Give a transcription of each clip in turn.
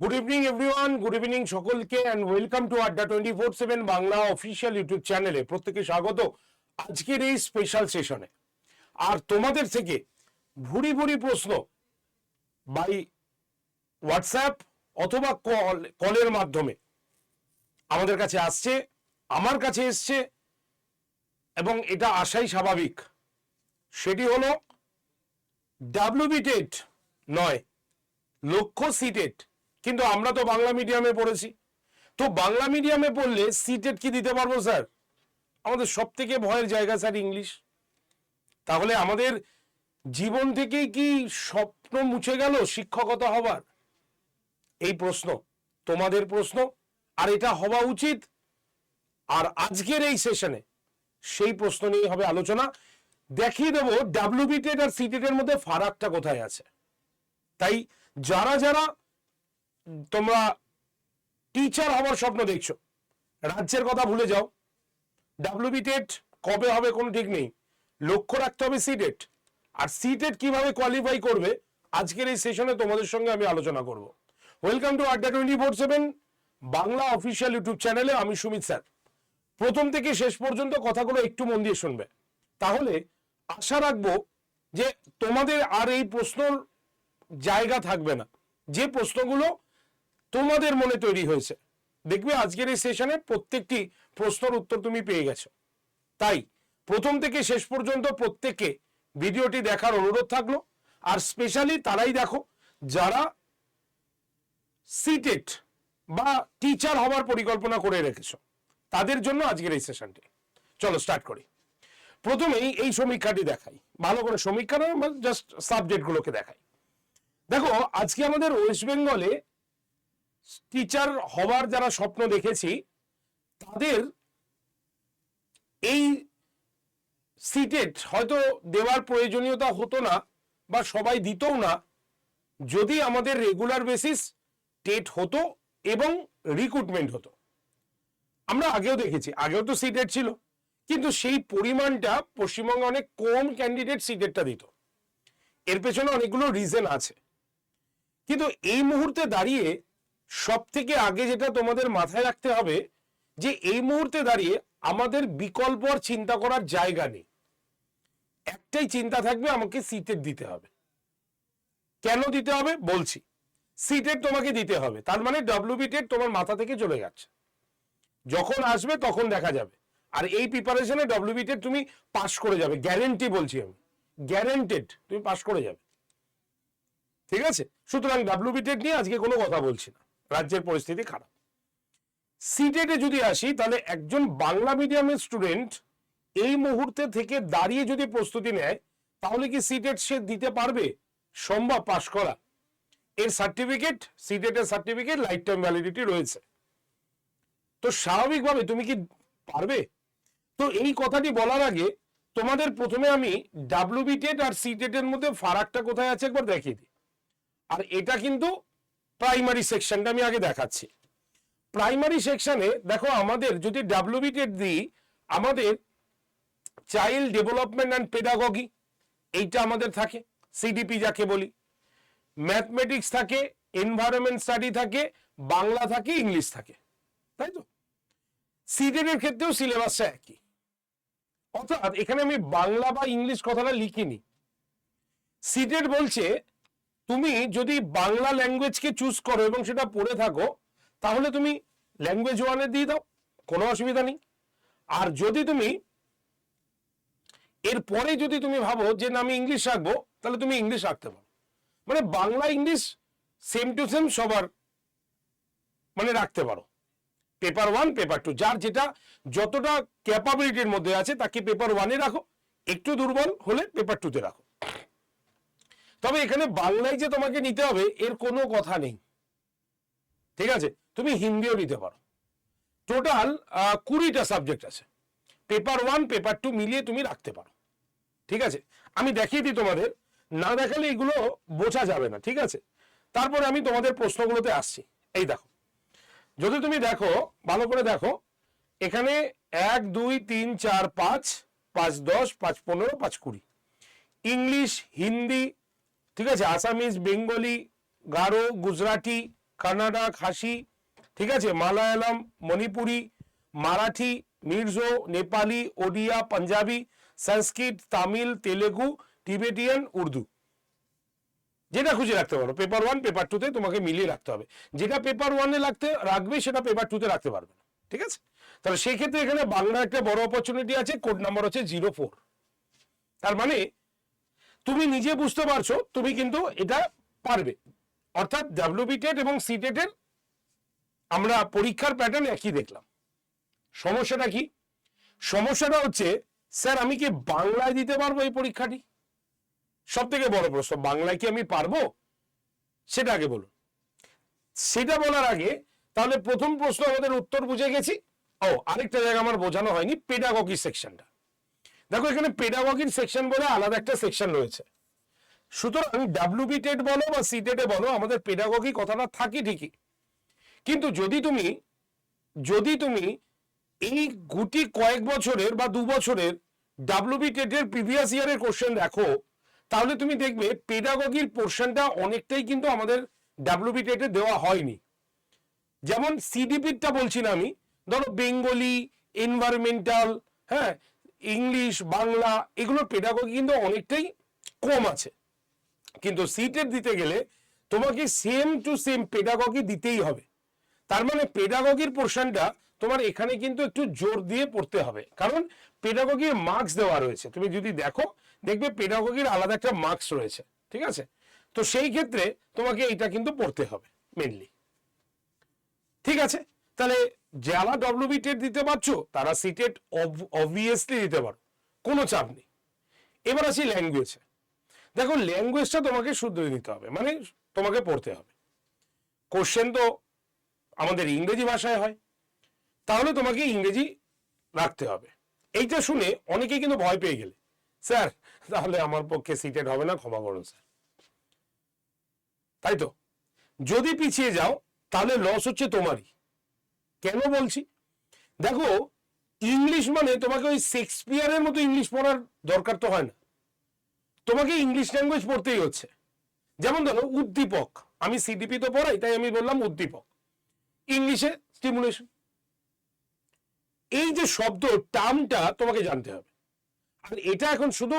Good evening everyone good evening সকলকে and welcome to Adda twenty four seven Bangla official YouTube চ্যানেলে প্রত্যেকে স্বাগত আজকের এই স্পেশাল সেশনে আর তোমাদের থেকে ভুরি ভুরি প্রশ্ন বাই হোয়াটসঅ্যাপ অথবা কল কলের মাধ্যমে আমাদের কাছে আসছে, আমার কাছে এসছে, এবং এটা আসাই স্বাভাবিক। সেটি হলো ডাব্লিউবি টেট নয়, লক্ষ্য সিটেট কিন্তু আমরা তো বাংলা মিডিয়ামে পড়েছি। তো বাংলা মিডিয়ামে পড়লে সিটেট কি দিতে পারব, স্যার? আমাদের সব থেকে ভয়ের জায়গা, স্যার ইংলিশ তাহলে আমাদের জীবন থেকেই কি স্বপ্ন মুছে গেল শিক্ষকতা হবার? এই প্রশ্ন, তোমাদের প্রশ্ন, আর এটা হওয়া উচিত। আর আজকের এই সেশনে সেই প্রশ্ন নিয়ে হবে আলোচনা। দেখিয়ে দেবো ডাব্লিউবি টেট আর সিটেটের মধ্যে ফারাকটা কোথায় আছে। তাই যারা যারা তোমরা টিচার হওয়ার স্বপ্ন দেখছ। রাজ্যের কথা ভুলে যাও। ডাব্লিউবি টেট কবে হবে কোনো ঠিক নেই। লক্ষ্য রাখতে হবে সিটেট আর সিটেট কীভাবে কোয়ালিফাই করবে, আজকের এই সেশনে তোমাদের সঙ্গে আমি আলোচনা করব। Welcome to Adda twenty four seven Bangla official YouTube চ্যানেলে আমি সুমিত স্যার। প্রথম থেকে শেষ পর্যন্ত কথাগুলো একটু মন দিয়ে শুনবে। তাহলে আশা রাখব যে তোমাদের আর এই প্রশ্নর জায়গা থাকবে না। যে প্রশ্নগুলো তোমাদের মনে তৈরি হয়েছে। দেখবে আজকের এই সেশনে প্রত্যেকটি প্রশ্নের উত্তর তুমি পেয়ে গেছো। তাই প্রথম থেকে শেষ পর্যন্ত প্রত্যেককে ভিডিওটি দেখার অনুরোধ থাকল। আর স্পেশালি তারাই দেখো, যারা সিটেট বা টিচার হওয়ার পরিকল্পনা করে রেখেছো, তাদের জন্য আজকের এই সেশনটি। চলো স্টার্ট করি। প্রথমেই এই সমীক্ষাটি দেখাই। ভালো করে সমীক্ষা জাস্ট সাবজেক্টগুলোকে দেখাই। দেখো, আজকে আমাদের ওয়েস্ট বেঙ্গলে টিচার হওয়ার যারা স্বপ্ন দেখেছি, তাদের এই সিটেট হয়তো দেওয়ার প্রয়োজনীয়তা হতো না বা সবাই দিতও না, যদি আমাদের রেগুলার বেসিস টেট হতো এবং রিক্রুটমেন্ট হতো। আমরা আগেও দেখেছি, আগেও তো সিটেট ছিল, কিন্তু সেই পরিমাণটা পশ্চিমবঙ্গে অনেক কম ক্যান্ডিডেট সিটেটটা দিত। এর পেছনে অনেকগুলো রিজন আছে। কিন্তু এই মুহূর্তে দাঁড়িয়ে সব থেকে আগে যেটা তোমাদের মাথায় রাখতে হবে যে এই মুহূর্তে দাঁড়িয়ে আমাদের বিকল্প আর চিন্তা করার জায়গা নেই। একটাই চিন্তা থাকবে, আমাকে সিটের দিতে হবে। কেন দিতে হবে? বলছি সিটের তোমাকে দিতে হবে। তার মানে ডাব্লিউবি টেট তোমার মাথা থেকে চলে যাচ্ছে। যখন আসবে তখন দেখা যাবে। আর এই প্রিপারেশনে ডাব্লিউবি টেট তুমি পাশ করে যাবে। গ্যারেন্টি বলছি আমি। গ্যারেন্টেড তুমি পাশ করে যাবে। ঠিক আছে? সুতরাং ডাব্লিউবি টেট নিয়ে আজকে কোনো কথা বলছি না। রাজ্যের পরিস্থিতি খারাপ। সিটেটে যদি আসি, তাহলে একজন বাংলা মিডিয়ামের স্টুডেন্ট এই মুহূর্তে থেকে দাঁড়িয়ে যদি প্রস্তুতি নেয়, তাহলে কি সিটেট সে দিতে পারবে? সম্ভব পাশ করা। এর সার্টিফিকেট সিটেটের সার্টিফিকেট লাইফ টাইম ভ্যালিডিটি রয়েছে। তো স্বাভাবিকভাবে তুমি কি পারবে? তো এই কথাটি বলার আগে তোমাদের প্রথমে আমি ডাব্লিউবি টেট আর সিটেটের মধ্যে ফারাকটা কোথায় আছে একবার দেখিয়ে দিই। আর এটা কিন্তু প্রাইমারি সেকশনটা আমি আগে দেখাচ্ছি। প্রাইমারি সেকশনে দেখো আমাদের যদি ডাব্লিউবি টেট দিই, আমাদের চাইল্ড ডেভেলপমেন্ট অ্যান্ড পেডাগগি এইটা আমাদের থাকে সিডিপি যাকে বলি। ম্যাথমেটিক্স থাকে এনভায়রনমেন্ট স্টাডি থাকে, বাংলা থাকে ইংলিশ থাকে। তাই তো? সিটেটের ক্ষেত্রেও সিলেবাসটা একই। অর্থাৎ এখানে আমি বাংলা বা ইংলিশ কথাটা লিখিনি। সিটেট বলছে তুমি যদি বাংলা ল্যাঙ্গুয়েজকে চুজ করো এবং সেটা পড়ে থাকো, তাহলে তুমি ল্যাঙ্গুয়েজ ওয়ানে দিয়ে দাও, কোনো অসুবিধা নেই। আর যদি তুমি এরপরে যদি তুমি ভাবো যে না, আমি ইংলিশ রাখব, তাহলে তুমি ইংলিশ রাখতে পারো। মানে Bangla English same to same সবার মানে রাখতে পারো। পেপার ওয়ান পেপার টু যার যেটা যতটা ক্যাপাবিলিটির মধ্যে আছে, তাকে পেপার ওয়ানে রাখো। একটু দুর্বল হলে পেপার টুতে রাখো। তবে এখানে বাংলায় যে তোমাকে নিতে হবে, এর কোনো কথা নেই। ঠিক আছে? তুমি হিন্দিও নিতে পারো। টোটাল কুড়িটা সাবজেক্ট আছে। পেপার ওয়ান পেপার টু মিলিয়ে তুমি রাখতে পারো। ঠিক আছে? আমি দেখিয়ে দিই তোমাদের। না দেখালে এগুলো বোঝা যাবে না। ঠিক আছে? তারপরে আমি তোমাদের প্রশ্নগুলোতে আসছি। এই দেখো। যদি তুমি দেখো, ভালো করে দেখো, এখানে এক, দুই, তিন, চার, পাঁচ পাঁচ দশ, পাঁচ পনেরো, পাঁচ কুড়ি। ইংলিশ হিন্দি ঠিক আছে? আসামিজ, বেঙ্গলি, গারো, গুজরাটি, কানাডা, খাসি, ঠিক আছে? মালায়ালাম, মণিপুরি, মারাঠি, মির্জো, নেপালি, ওডিয়া, পাঞ্জাবি, সংস্কৃত, তামিল, তেলেগু, টিবেটিয়ান, উর্দু। যেটা খুঁজে রাখতে পারো। পেপার ওয়ান, পেপার টুতে তোমাকে মিলিয়ে রাখতে হবে। যেটা পেপার ওয়ানে রাখতে রাখবে, সেটা পেপার টুতে রাখতে পারবে না। ঠিক আছে? তাহলে সেক্ষেত্রে এখানে বাংলা একটা বড় অপরচুনিটি আছে কোড নাম্বার হচ্ছে জিরো ফোর তার মানে তুমি নিজে বুঝতে পারছ, তুমি কিন্তু এটা পারবে। অর্থাৎ ডাব্লিউবি টেট এবং সি টেটের আমরা পরীক্ষার প্যাটার্ন একই দেখলাম। সমস্যাটা কি? সমস্যাটা হচ্ছে, স্যার, আমি কি বাংলায় দিতে পারব এই পরীক্ষাটি? সব থেকে বড় প্রশ্ন, বাংলায় কি আমি পারব? সেটা আগে বলুন। সেটা বলার আগে, তাহলে প্রথম প্রশ্ন আমাদের উত্তর বুঝে গেছি। ও, আরেকটা জায়গা আমার বোঝানো হয়নি পেডাগগি সেকশনটা দেখো, এখানে পেডাগগির সেকশন বলে আলাদা একটা সেকশন রয়েছে। সুতরাং ডাব্লিউবি টেট বলো বা সি টেটে বলো, আমাদের পেডাগগি কথাটা থাকি ঠিকই। কিন্তু যদি তুমি যদি তুমি এই গুটি কয়েক বছরের বা দু বছরের ডাব্লিউবি টেটের প্রিভিয়াস ইয়ারের কোশ্চেন দেখো, তাহলে তুমি দেখবে পেডাগগির পোর্শনটা অনেকটাই কিন্তু আমাদের ডাব্লিউবি টেটে দেওয়া হয়নি। যেমন সিডিপিটা বলছি না আমি, ধরো বেঙ্গলি এনভায়রনমেন্টাল হ্যাঁ ইংলিশ, বাংলা এগুলোর পেডাগগি কিন্তু অনেকটাই কম আছে। কিন্তু সিটের দিতে গেলে তোমাকে সেম টু সেম পেডাগগি দিতেই হবে। তার মানে পেডাগগির পোর্শনটা তোমার এখানে কিন্তু একটু জোর দিয়ে পড়তে হবে। কারণ পেডাগগির মার্কস দেওয়া রয়েছে। তুমি যদি দেখো, দেখবে পেডাগগির আলাদা একটা মার্কস রয়েছে। ঠিক আছে? তো সেই ক্ষেত্রে তোমাকে এটা কিন্তু পড়তে হবে মেনলি ঠিক আছে? তাহলে যারা ডব্লিউবি টেট দিতে পারছ, তারা সিটেট অবভিয়াসলি দিতে পারো। কোনো চাপ নেই। এবার আসি ল্যাঙ্গুয়েজে দেখো ল্যাঙ্গুয়েজটা তোমাকে শুদ্ধ নিতে হবে মানে তোমাকে পড়তে হবে। কোশ্চেন তো আমাদের ইংরেজি ভাষায় হয়। তাহলে তোমাকে ইংরেজি রাখতে হবে। এইটা শুনে অনেকেই কিন্তু ভয় পেয়ে গেলে, স্যার, তাহলে আমার পক্ষে সিটেড হবে না, ক্ষমা করুন, স্যার। তাই তো? যদি পিছিয়ে যাও, তাহলে লস হচ্ছে তোমারই। কেন বলছি? দেখো, ইংলিশ মানে তোমাকে ওই শেক্সপিয়ারের মতো ইংলিশ পড়ার দরকার তো হয় না। তোমাকে ইংলিশ ল্যাঙ্গুয়েজ পড়তেই হচ্ছে। যেমন ধরো, উদ্দীপক। আমি সিডিপি তো পড়াই, তাই আমি বললাম উদ্দীপক। ইংলিশে স্টিমুলেশন এই যে শব্দ, টার্মটা তোমাকে জানতে হবে। আর এটা এখন শুধু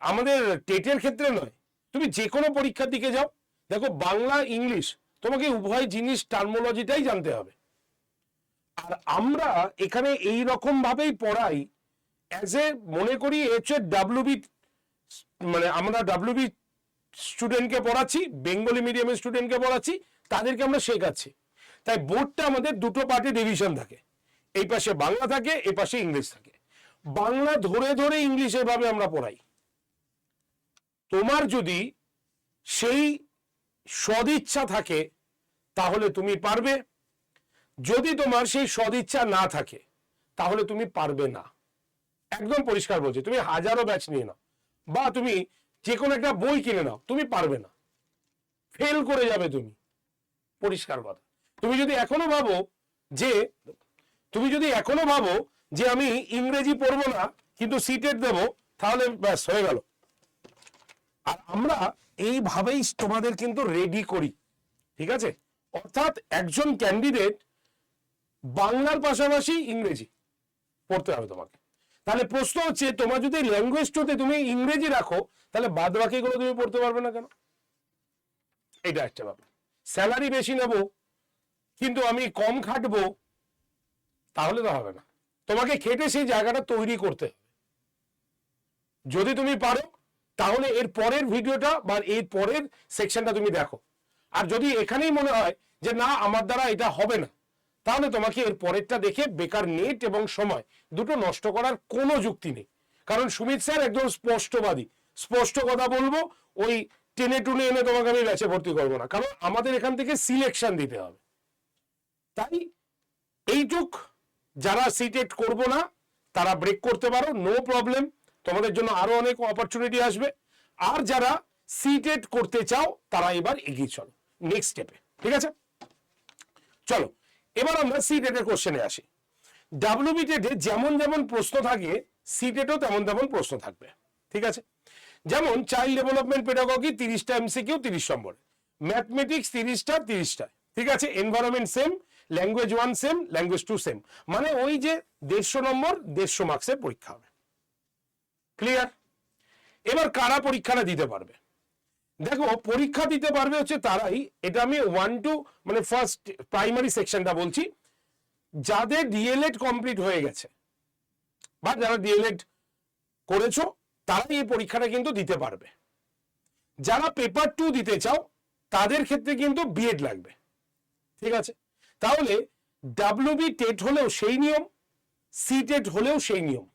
আমাদের টেটের ক্ষেত্রে নয়, তুমি যে কোনো পরীক্ষার দিকে যাও। দেখো, বাংলা, ইংলিশ, তোমাকে উভয় জিনিস টার্মোলজিটাই জানতে হবে। আর আমরা এখানে এই রকম ভাবেই পড়াই অ্যাজ এ মনে করি হচ্ছে ডাব্লিউবি মানে আমরা ডাব্লিউবি স্টুডেন্টকে পড়াচ্ছি বেঙ্গলি মিডিয়ামের স্টুডেন্টকে পড়াচ্ছি, তাদেরকে আমরা শেখাচ্ছি। তাই বোর্ডটা আমাদের দুটো পার্টি ডিভিশন থাকে। এই পাশে বাংলা থাকে, এই পাশে ইংলিশ থাকে। বাংলা ধরে ধরে ইংলিশ এভাবে আমরা পড়াই। তোমার যদি সেই সদিচ্ছা থাকে, তাহলে তুমি পারবে। যদি তোমার সেই সদিচ্ছা না থাকে, তাহলে তুমি পারবে না। একদম পরিষ্কার বলছি, তুমি হাজারো ব্যাচ নিয়ে নাও, বা তুমি যে কোনো একটা বই কিনে নাও, তুমি পারবে না। ফেল করে যাবে তুমি। পরিষ্কার কথা। তুমি যদি এখনও ভাবো যে, তুমি যদি এখনও ভাবো যে আমি ইংরেজি পড়ব না, কিন্তু সিটেট দেব, তাহলে ব্যাস, হয়ে গেল। আর আমরা এইভাবেই তোমাদের কিন্তু রেডি করি। ঠিক আছে? অর্থাৎ একজন ক্যান্ডিডেট বাংলার পাশাপাশি ইংরেজি পড়তে হবে তোমাকে। তাহলে প্রশ্ন হচ্ছে, তোমার যদি ল্যাঙ্গুয়েজ টুতে তুমি ইংরেজি রাখো, তাহলে বাদ বাকিগুলো তুমি পড়তে পারবে না কেন? এটা একটা ব্যাপার। স্যালারি বেশি নেব, কিন্তু আমি কম খাটবো, তাহলে তো হবে না। তোমাকে খেটে সেই জায়গাটা তৈরি করতে যদি তুমি পারো, তাহলে এর পরের ভিডিওটা বা এর পরের সেকশনটা তুমি দেখো। আর যদি এখানেই মনে হয় যে, না, আমার দ্বারা এটা হবে না তাহলে তোমাকে এর পরেরটা দেখে বেকার নেট এবং সময় দুটো নষ্ট করার কোনো যুক্তি নেই। কারণ সুমিত স্যার একদম স্পষ্টবাদী। স্পষ্ট কথা বলব, ওই টেনে টুনে এনে তোমাকে আমি ব্যাচে ভর্তি করব না। কারণ আমাদের এখান থেকে সিলেকশন দিতে হবে। তাই এইটুক, যারা সিটেট করব না, তারা ব্রেক করতে পারো নো প্রবলেম তোমাদের জন্য আরও অনেক অপরচুনিটি আসবে। আর যারা সিটেট করতে চাও, তারা এবার এগিয়ে চলো। নেক্সট স্টেপে ঠিক আছে? চলো। এবার আমরা সিটেটের কোশ্চেনে আসি। ডাব্লিউবি টেটে যেমন যেমন প্রশ্ন থাকে সি সিটেটও তেমন তেমন প্রশ্ন থাকবে। ঠিক আছে? যেমন চাইল্ড ডেভেলপমেন্ট পেডাগগি তিরিশটা এমসিকিউ তিরিশ নম্বর। ম্যাথমেটিক্স তিরিশটা তিরিশটা। ঠিক আছে? Environment same language one same language two same মানে ওই যে দেড়শো নম্বর, দেড়শো মার্কসের পরীক্ষা হবে। ক্লিয়ার এবার কারা পরীক্ষাটা দিতে পারবে? দেখো, পরীক্ষা দিতে পারবে হচ্ছে তারাই। এটা আমি ওয়ান টু মানে ফার্স্ট প্রাইমারি সেকশনটা বলছি। যাদের ডিএলএড কমপ্লিট হয়ে গেছে, বা যারা ডিএলএড করেছ, তারাই এই পরীক্ষাটা কিন্তু দিতে পারবে। যারা পেপার টু দিতে চাও, তাদের ক্ষেত্রে কিন্তু বিএড লাগবে। ঠিক আছে? তাহলে ডাব্লিউবি টেট হলেও সেই নিয়ম সি টেট হলেও সেই নিয়ম।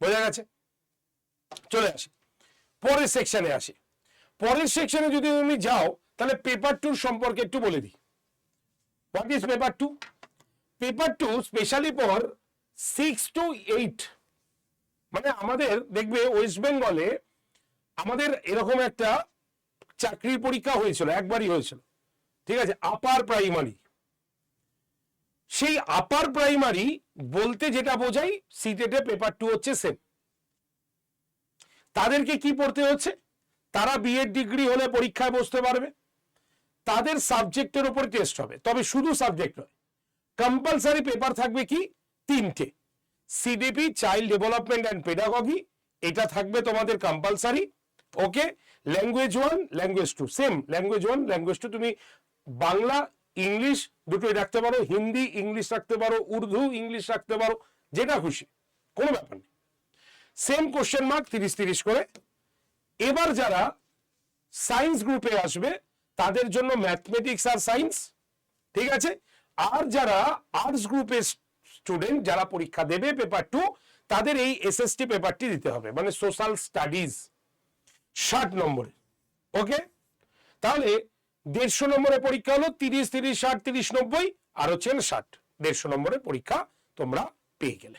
বোঝা গেছে? চলে আসি। পরের সেকশনে আসি। পরের সেকশনে যদি তুমি যাও, তাহলে পেপার টুর সম্পর্কে একটু বলে দিই। What is paper two paper two specially for six two eight মানে আমাদের, দেখবে ওয়েস্ট বেঙ্গলে আমাদের এরকম একটা চাকরির পরীক্ষা হয়েছিল, একবারই হয়েছিল। ঠিক আছে আপার প্রাইমারি সেই আপার প্রাইমারি বলতে যেটা বোঝাই সিটেটে পেপার টু হচ্ছে সেম তাদেরকে কি পড়তে হচ্ছে? তারা বিএড ডিগ্রি হলে পরীক্ষায় বসতে পারবে। তাদের সাবজেক্টের উপর টেস্ট হবে। তবে শুধু সাবজেক্ট নয় কম্পালসারি পেপার থাকবে কি? তিনটে। CDP child development and pedagogy এটা থাকবে তোমাদের compulsory okay? Language one language two same language one language two তুমি বাংলা, ইংলিশ দুটোই রাখতে পারো। হিন্দি ইংলিশ রাখতে পারো, উর্দু ইংলিশ রাখতে পারো, যেটা খুশি, কোনো ব্যাপার নেই। সেম কোশ্চেন মার্ক তিরিশ তিরিশ করে। এবার যারা সায়েন্স গ্রুপে আসবে, তাদের জন্য ম্যাথমেটিক্স আর সায়েন্স ঠিক আছে? আর যারা আর্টস গ্রুপের স্টুডেন্ট যারা পরীক্ষা দেবে পেপার টু তাদের এই এস এসএসটি পেপারটি দিতে হবে মানে সোশ্যাল স্টাডিজ ষাট নম্বরে ওকে তাহলে দেড়শো নম্বরের পরীক্ষা হলো তিরিশ তিরিশ, ষাট, তিরিশ, নব্বই, আর হচ্ছেন ষাট। দেড়শো নম্বরের পরীক্ষা তোমরা পেয়ে গেলে।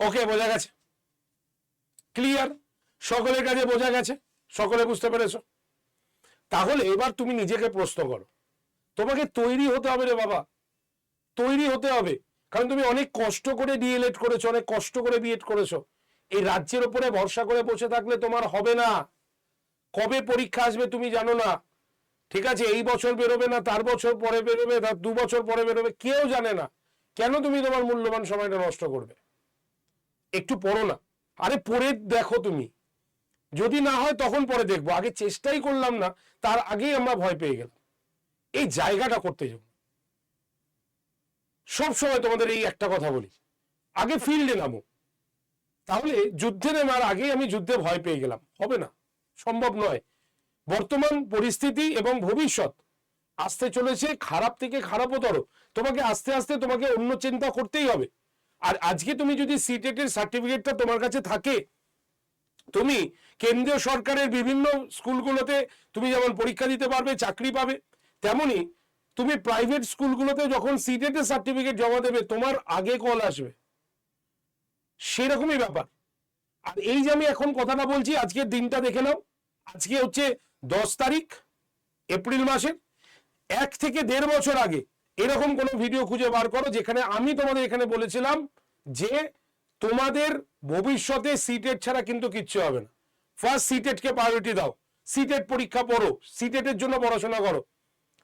ওকে বোঝা গেছে? ক্লিয়ার সকলের কাছে বোঝা গেছে, সকলে বুঝতে পেরেছ। তাহলে এবার তুমি নিজেকে প্রশ্ন করো, তোমাকে তৈরি হতে হবে রে বাবা, তৈরি হতে হবে। কারণ তুমি অনেক কষ্ট করে ডিএলএড করেছ, অনেক কষ্ট করে বিএড করেছ। এই রাজ্যের উপরে ভরসা করে বসে থাকলে তোমার হবে না। কবে পরীক্ষা আসবে তুমি জানো না। ঠিক আছে, এই বছর বেরোবে না, তার বছর পরে বেরোবে, তার দু বছর পরে বেরোবে, কেউ জানে না। কেন তুমি তোমার মূল্যবান সময়টা নষ্ট করবে? একটু পড়ো না। আরে পড়ে দেখো তুমি। যদি না হয় তখন পরে দেখব। আগে চেষ্টাই করলাম না, তার আগেই আমরা ভয় পেয়ে গেলাম। এই জায়গাটা করতে যাব। সব সময় তোমাদের এই একটা কথা বলি। আগে ফিল্ডে নামো। তাহলে যুদ্ধে নেমার আগেই আমি যুদ্ধে ভয় পেয়ে গেলাম। হবে না। সম্ভব নয়। বর্তমান পরিস্থিতি এবং ভবিষ্যৎ আসতে চলেছে, খারাপ থেকে খারাপতর তোমাকে আস্তে আস্তে তোমাকে অন্য চিন্তা করতেই হবে। আর আজকে তুমি যদি সিটেটের সার্টিফিকেটটা তোমার কাছে থাকে তুমি কেন্দ্রীয় সরকারের বিভিন্ন স্কুলগুলোতে তুমি যেমন পরীক্ষা দিতে পারবে, চাকরি পাবে, তেমনি তুমি প্রাইভেট স্কুলগুলোতে যখন সিটেটের সার্টিফিকেট জমা দেবে, তোমার আগে কল আসবে। সেরকমই ব্যাপার। আর এই যে আমি এখন কথাটা বলছি, আজকের দিনটা দেখে নাও। আজকে হচ্ছে দশ তারিখ, এপ্রিল মাসের। এক থেকে দেড় বছর আগে এরকম কোনো ভিডিও খুঁজে বার করো, যেখানে আমি তোমাদের এখানে বলেছিলাম যে তোমাদের ভবিষ্যতে সিটেট ছাড়া কিন্তু কিচ্ছু হবে না। ফার্স্ট সিটেটকে প্রায়োরিটি দাও। সিটেট পরীক্ষা পড়ো। সিটেটের জন্য পড়াশোনা করো।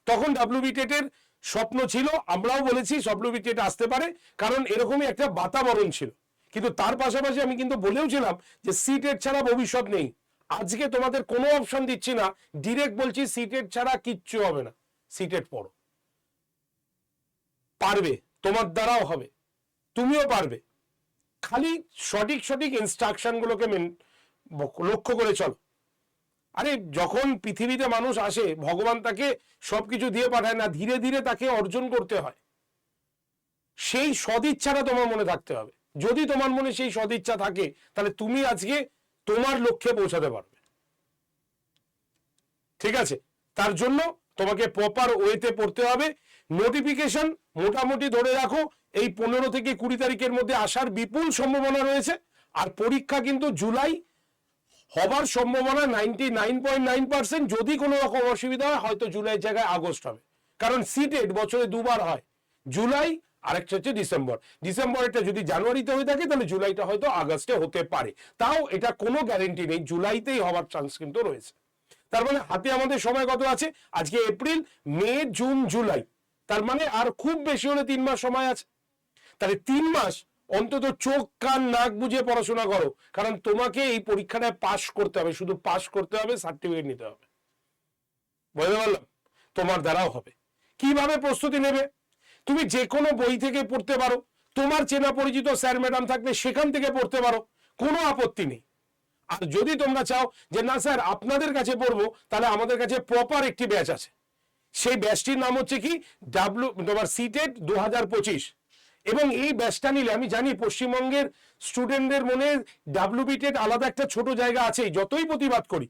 তখন ডাব্লিউবি টেটের স্বপ্ন ছিল, আমরাও বলেছি ডাব্লিউবি টেট আসতে পারে, কারণ এরকমই একটা বাতাবরণ ছিল। কিন্তু তার পাশাপাশি আমি কিন্তু বলেওছিলাম যে সিটেট ছাড়া ভবিষ্যৎ নেই। আজকে তোমাদের কোনো অপশন দিচ্ছি না। ডিরেক্ট বলছি সিটেট ছাড়া কিচ্ছু হবে না। সিটেট পড়ো। পারবে। তোমার দ্বারাও হবে। তুমিও পারবে। খালি সঠিক সঠিক ইনস্ট্রাকশন গুলোকে মেন- লক্ষ্য করে চলো। আরে যখন পৃথিবীতে মানুষ আসে, ভগবান তাকে সবকিছু দিয়ে পাঠায় না, ধীরে ধীরে তাকে অর্জন করতে হয়। সেই সদিচ্ছাটা তোমার মনে থাকতে হবে। যদি তোমার মনে সেই সদিচ্ছা থাকে, তাহলে তুমি আজকে তোমার লক্ষ্যে পৌঁছাতে পারবে। ঠিক আছে? তার জন্য তোমাকে প্রপার ওয়েতে পড়তে হবে। নোটিফিকেশন মোটামুটি ধরে রাখো। এই পনেরো থেকে কুড়ি তারিখের মধ্যে আসার বিপুল সম্ভাবনা রয়েছে, আর পরীক্ষা কিন্তু জুলাই হবার সম্ভাবনা ninety nine point nine percent যদি কোনো রকম অসুবিধা হয়, হয়তো জুলাইয়ের জায়গায় আগস্ট হবে। কারণ সিটেড বছরে দুবার হয়, জুলাই, আরেকটা হচ্ছে ডিসেম্বর। ডিসেম্বরটা যদি জানুয়ারিতে হয়ে থাকে, তাহলে জুলাইটা হয়তো আগস্টে হতে পারে। তাও এটা কোনো গ্যারেন্টি নেই, জুলাইতেই হওয়ার চান্স কিন্তু রয়েছে। তার মানে হাতে আমাদের সময় কত আছে? আজকে এপ্রিল, মে, জুন, জুলাই। তার মানে আর খুব বেশি হলে তিন মাস সময় আছে। তাহলে তিন মাস অন্তত চোখ, কান, নাক বুঝে পড়াশোনা করো। কারণ তোমাকে এই পরীক্ষাটায় পাশ করতে হবে, শুধু পাশ করতে হবে সার্টিফিকেট নিতে হবে। বুঝতে পারলাম? তোমার দ্বারাও হবে। কীভাবে প্রস্তুতি নেবে? তুমি যে কোনো বই থেকে পড়তে পারো। তোমার চেনা পরিচিত স্যার, ম্যাডাম থাকলে সেখান থেকে পড়তে পারো। কোনো আপত্তি নেই। আর যদি তোমরা চাও যে, না স্যার, আপনাদের কাছে পড়ব তাহলে আমাদের কাছে প্রপার একটি ব্যাচ আছে। সেই ব্যাচটির নাম হচ্ছে কি? ডাব্লু তোমার সিটেড দু হাজার পঁচিশ। এবং এই ব্যাচটা নিলে, আমি জানি পশ্চিমবঙ্গের স্টুডেন্টদের মনে ডাব্লিউবিটেড আলাদা একটা ছোট জায়গা আছে যতই প্রতিবাদ করি।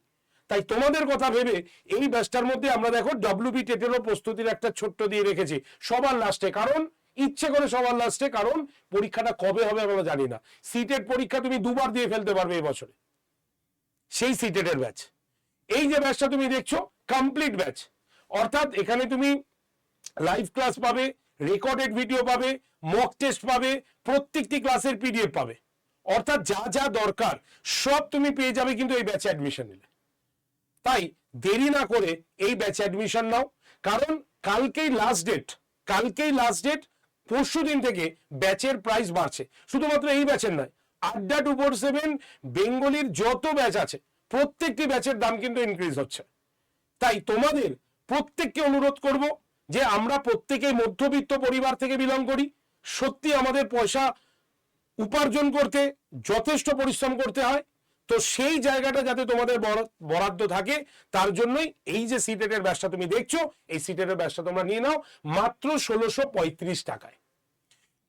তাই তোমাদের কথা ভেবে এই ব্যাচটার মধ্যে আমরা দেখো ডাব্লিউবি টেটেরও প্রস্তুতির একটা ছোট্ট দিয়ে রেখেছি, সবার লাস্টে কারণ, ইচ্ছে করে সবার লাস্টে কারণ পরীক্ষাটা কবে হবে আমরা জানি না। সিটেড পরীক্ষা তুমি দুবার দিয়ে ফেলতে পারবে এই বছরে। সেই সিটেডের ব্যাচ এই যে ব্যাচটা তুমি দেখছ কমপ্লিট ব্যাচ অর্থাৎ এখানে তুমি লাইভ ক্লাস পাবে রেকর্ডেড ভিডিও পাবে মক টেস্ট পাবে, প্রত্যেকটি ক্লাসের পিডিএফ পাবে। অর্থাৎ যা যা দরকার, সব তুমি পেয়ে যাবে কিন্তু এই ব্যাচে অ্যাডমিশন নিলে। তাই দেরি না করে এই ব্যাচে অ্যাডমিশন নাও, কারণ কালকেই লাস্ট ডেট কালকেই লাস্ট ডেট পরশু দিন থেকে ব্যাচের প্রাইস বাড়ছে। শুধুমাত্র এই ব্যাচের নয়, আড্ডা টু ফোর সেভেন বেঙ্গলির যত ব্যাচ আছে, প্রত্যেকটি ব্যাচের দাম কিন্তু ইনক্রিজ হচ্ছে। তাই তোমাদের প্রত্যেককে অনুরোধ করব যে আমরা প্রত্যেকেই মধ্যবিত্ত পরিবার থেকে বিলং করি, সত্যি আমাদের পয়সা উপার্জন করতে যথেষ্ট পরিশ্রম করতে হয়, তো সেই জায়গাটা যাতে তোমাদের বরাদ- বরাদ্দ থাকে, তার জন্যই এই যে সিটেটের ব্যাসটা তুমি দেখছ, এই সিটেটের ব্যাসটা তোমরা নিয়ে নাও, মাত্র ষোলোশো পঁয়ত্রিশ টাকায়।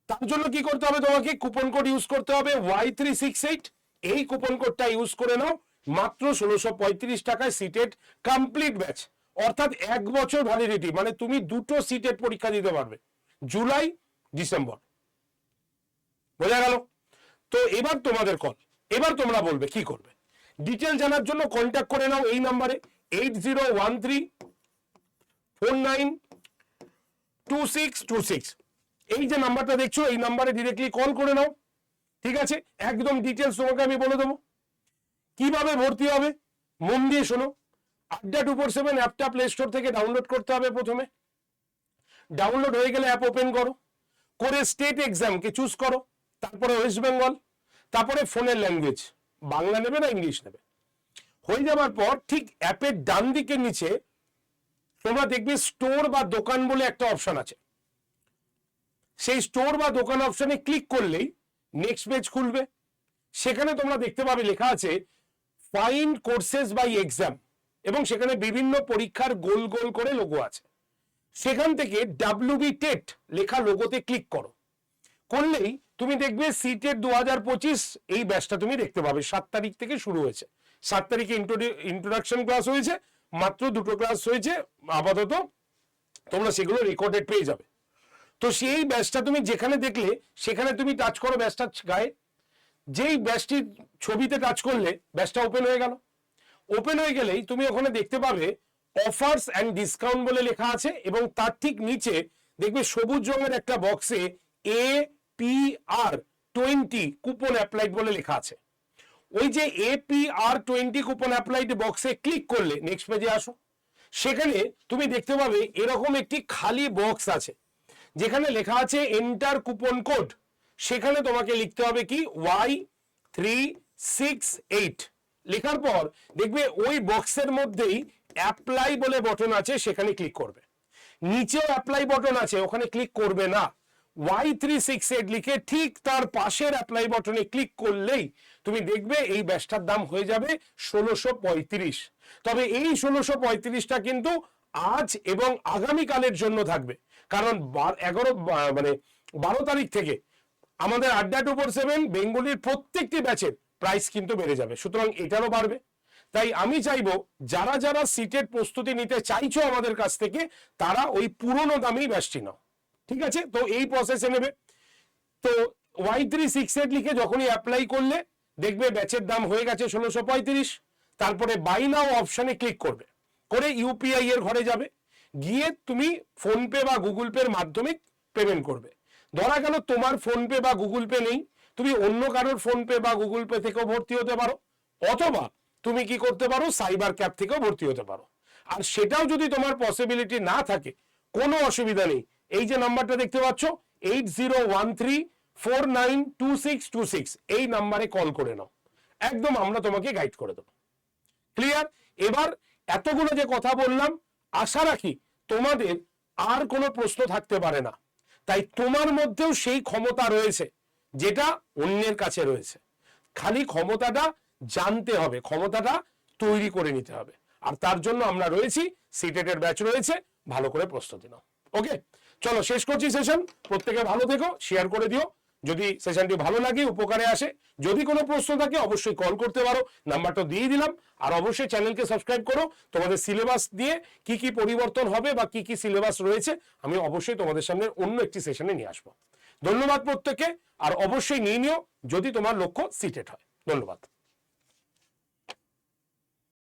তার জন্য কি করতে হবে তোমাকে? কুপন কোড ইউজ করতে হবে ওয়াই থ্রি সিক্স এইট এই কুপন কোডটা ইউজ করে নাও, মাত্র ষোলোশো পঁয়ত্রিশ টাকায় সিটেট কমপ্লিট ব্যাচ অর্থাৎ এক বছর ভ্যালিডিটি মানে তুমি দুটো সিটের পরীক্ষা দিতে পারবে। July, December. বোঝা গেল? তো এবার তোমাদের কল এবার তোমরা বলবে কি করবে? ডিটেল জানার জন্য কন্ট্যাক্ট করে নাও এই নাম্বারে eight zero one three four nine two six two six এই যে নাম্বারটা দেখছ, এই নাম্বারে ডিরেক্টলি কল করে নাও। ঠিক আছে? একদম ডিটেলস তোমাকে আমি বলে দেবো। কীভাবে ভর্তি হবে? মন দিয়ে শোনো। আড্ডা টু ফোর সেভেন অ্যাপটা প্লে স্টোর থেকে ডাউনলোড করতে হবে প্রথমে। ডাউনলোড হয়ে গেলে অ্যাপ ওপেন করো। করে স্টেট এক্সামকে চুজ করো। তারপরে ওয়েস্ট বেঙ্গল তারপরে ফোনের ল্যাঙ্গুয়েজ বাংলা নেবে না ইংলিশ নেবে? হয়ে যাওয়ার পর ঠিক অ্যাপের ডান দিকের নিচে তোমরা দেখবে স্টোর বা দোকান বলে একটা অপশন আছে। সেই স্টোর বা দোকান অপশনে ক্লিক করলেই নেক্সট পেজ খুলবে। সেখানে তোমরা দেখতে পাবে লেখা আছে ফাইন্ড কোর্সেস বাই এক্সাম এবং সেখানে বিভিন্ন পরীক্ষার গোল গোল করে লোগো আছে। সেখান থেকে ডাব্লিউবি টেট লেখা লোগোতে ক্লিক করো। করলেই তুমি দেখবে সিটের দু হাজার পঁচিশ এই ব্যাচটা তুমি দেখতে পাবে। সাত তারিখ থেকে শুরু হয়েছে। সাত তারিখে ইন্ট্রোডাকশন ক্লাস হয়েছে। মাত্র দুটো ক্লাস হয়েছে। আপাতত তোমরা সেগুলো রেকর্ডেড পেয়ে যাবে। তো সেই ব্যাচটা তুমি যেখানে দেখলে, সেখানে তুমি টাচ করো ব্যাচটার গায়ে। যেই ব্যাচটির ছবিতে টাচ করলে ব্যাচটা ওপেন হয়ে গেল। ওপেন হয়ে গেলেই তুমি ওখানে দেখতে পাবে অফার্স অ্যান্ড ডিসকাউন্ট বলে লেখা আছে এবং তার ঠিক নিচে দেখবে সবুজ রঙের একটা বক্সে A P R twenty coupon applied বলে লেখা আছে। ওই যে A P R twenty coupon applied বক্সে ক্লিক করলে নেক্সট পেজে আসো, সেখানে তুমি দেখতে পাবে এরকম একটি খালি বক্স আছে, যেখানে লেখা আছে এন্টার কুপন কোড সেখানে তোমাকে লিখতে হবে কি ওয়াই থ্রি সিক্স এইট লেখার পর দেখবে ওই বক্সের মধ্যেই অ্যাপ্লাই বলে বটন আছে, সেখানে ক্লিক করবে। নিচেও অ্যাপ্লাই বটন আছে, ওখানে ক্লিক করবে না। ওয়াই থ্রি সিক্স এইট লিখে ঠিক তার পাশের অ্যাপ্লাই বটনে ক্লিক করলেই তুমি দেখবে এই ব্যাসটার দাম হয়ে যাবে ষোলোশো পঁয়ত্রিশ। তবে এই ষোলোশো পঁয়ত্রিশটা কিন্তু আজ এবং আগামীকালের জন্য থাকবে। কারণ এগারো মানে বারো তারিখ থেকে আমাদের আড্ডা টু ফোর সেভেন, বেঙ্গলির প্রত্যেকটি ব্যাচের প্রাইস কিন্তু বেড়ে যাবে। সুতরাং এটারও বাড়বে। তাই আমি চাইব, যারা যারা সিটের প্রস্তুতি নিতে চাইছো আমাদের কাছ থেকে, তারা ওই পুরনো দামেই ব্যাচটি নাও। ঠিক আছে? তো এই প্রসেসে নেবে। তো ওয়াই থ্রি সিক্স এইট লিখে যখনই অ্যাপ্লাই করলে, দেখবে ব্যাচের দাম হয়ে গেছে ষোলোশো পঁয়ত্রিশ। তারপরে বাই নাও অপশনে ক্লিক করবে। করে ইউপিআই এর ঘরে যাবে। গিয়ে তুমি ফোনপে বা গুগল পের মাধ্যমে পেমেন্ট করবে। ধরা গেল তোমার ফোনপে বা গুগল পে নেই। তুমি অন্য কারোর ফোনপে বা গুগল পে থেকেও ভর্তি হতে পারো, অথবা তুমি কি করতে পারো সাইবার ক্যাব থেকেও ভর্তি হতে পারো। আর সেটাও যদি তোমার পসিবিলিটি না থাকে, কোনো অসুবিধা নেই। এই যে নাম্বারটা দেখতে পাচ্ছ eight zero one three four nine two six two six এই নাম্বারে কল করে নাও। একদম আমরা তোমাকে গাইড করে দেবো। ক্লিয়ার এবার এতগুলো যে কথা বললাম, আশা রাখি তোমাদের আর কোনো প্রশ্ন থাকতে পারে না। তাই তোমার মধ্যেও সেই ক্ষমতা রয়েছে। যেটা অন্যের কাছে রয়েছে। খালি ক্ষমতাটা জানতে হবে, ক্ষমতাটা তৈরি করে নিতে হবে। আর তার জন্য আমরা রয়েছি, সিটেটের ব্যাচ রয়েছে, ভালো করে প্রস্তুতি নাও। ওকে? চলো, শেষ করছি সেশন। প্রত্যেকে ভালো থেকো শেয়ার করে দিও। যদি সেশনটি ভালো লাগে, উপকারে আসে, যদি কোনো প্রশ্ন থাকে, অবশ্যই কল করতে পারো। নাম্বারটা দিয়ে দিলাম। আর অবশ্যই চ্যানেলকে সাবস্ক্রাইব করো। তোমাদের সিলেবাস দিয়ে কি কি পরিবর্তন হবে বা কি কি সিলেবাস রয়েছে, আমি অবশ্যই তোমাদের সামনে অন্য একটি সেশনে নিয়ে আসব। ধন্যবাদ প্রত্যেকে আর অবশ্যই নিয়ে নিও যদি তোমার লক্ষ্য সিটেড হয়। ধন্যবাদ।